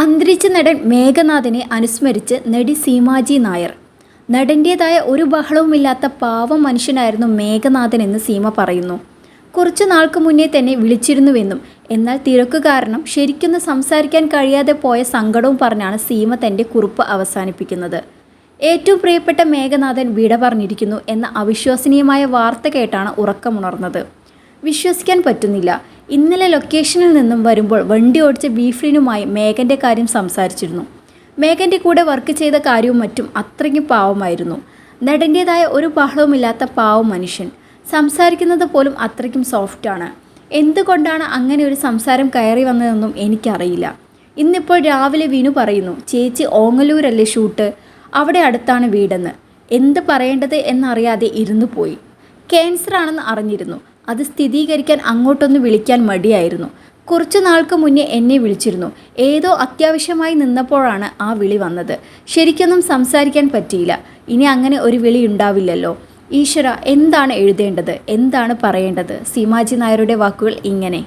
അന്തരിച്ച നടൻ മേഘനാഥനെ അനുസ്മരിച്ച് നടി സീമാജി നായർ. നടന്റേതായ ഒരു ബഹളവുമില്ലാത്ത പാവം മനുഷ്യനായിരുന്നു മേഘനാഥൻ എന്ന് സീമ പറയുന്നു. കുറച്ചു നാൾക്ക് മുന്നേ തന്നെ വിളിച്ചിരുന്നുവെന്നും എന്നാൽ തിരക്ക് കാരണം ശരിക്കൊന്ന് സംസാരിക്കാൻ കഴിയാതെ പോയ സങ്കടവും പറഞ്ഞാണ് സീമ തന്റെ കുറിപ്പ് അവസാനിപ്പിക്കുന്നത്. ഏറ്റവും പ്രിയപ്പെട്ട മേഘനാഥൻ വിട പറഞ്ഞിരിക്കുന്നു എന്ന അവിശ്വസനീയമായ വാർത്ത കേട്ടാണ് ഉറക്കമുണർന്നത്. വിശ്വസിക്കാൻ പറ്റുന്നില്ല. ഇന്നലെ ലൊക്കേഷനിൽ നിന്നും വരുമ്പോൾ വണ്ടി ഓടിച്ച ബീഫ്ലിനുമായി മേഘന്റെ കാര്യം സംസാരിച്ചിരുന്നു. മേഘന്റെ കൂടെ വർക്ക് ചെയ്ത കാര്യവും മറ്റും അത്രയ്ക്കും പാവമായിരുന്നു. നടന്റേതായ ഒരു ബഹളവുമില്ലാത്ത പാവം മനുഷ്യൻ. സംസാരിക്കുന്നത് പോലും അത്രയ്ക്കും സോഫ്റ്റാണ് എന്തുകൊണ്ടാണ് അങ്ങനെ ഒരു സംസാരം കയറി വന്നതെന്നും എനിക്കറിയില്ല. ഇന്നിപ്പോൾ രാവിലെ വിനു പറയുന്നു ചേച്ചി ഓങ്ങലൂരല്ലേ ഷൂട്ട് അവിടെ അടുത്താണ് വീടെന്ന്. എന്ത് പറയേണ്ടത് എന്നറിയാതെ ഇരുന്നു പോയി. ക്യാൻസർ ആണെന്ന് അറിഞ്ഞിരുന്നു. അത് സ്ഥിരീകരിക്കാൻ അങ്ങോട്ടൊന്ന് വിളിക്കാൻ മടിയായിരുന്നു. കുറച്ചു നാൾക്ക് മുന്നേ എന്നെ വിളിച്ചിരുന്നു. ഏതോ അത്യാവശ്യമായി നിന്നപ്പോഴാണ് ആ വിളി വന്നത്. ശരിക്കൊന്നും സംസാരിക്കാൻ പറ്റിയില്ല. ഇനി അങ്ങനെ ഒരു വിളി ഉണ്ടാവില്ലല്ലോ. ഈശ്വര എന്താണ് എഴുതേണ്ടത്? എന്താണ് പറയേണ്ടത്? സീമാജി നായരുടെ വാക്കുകൾ ഇങ്ങനെ.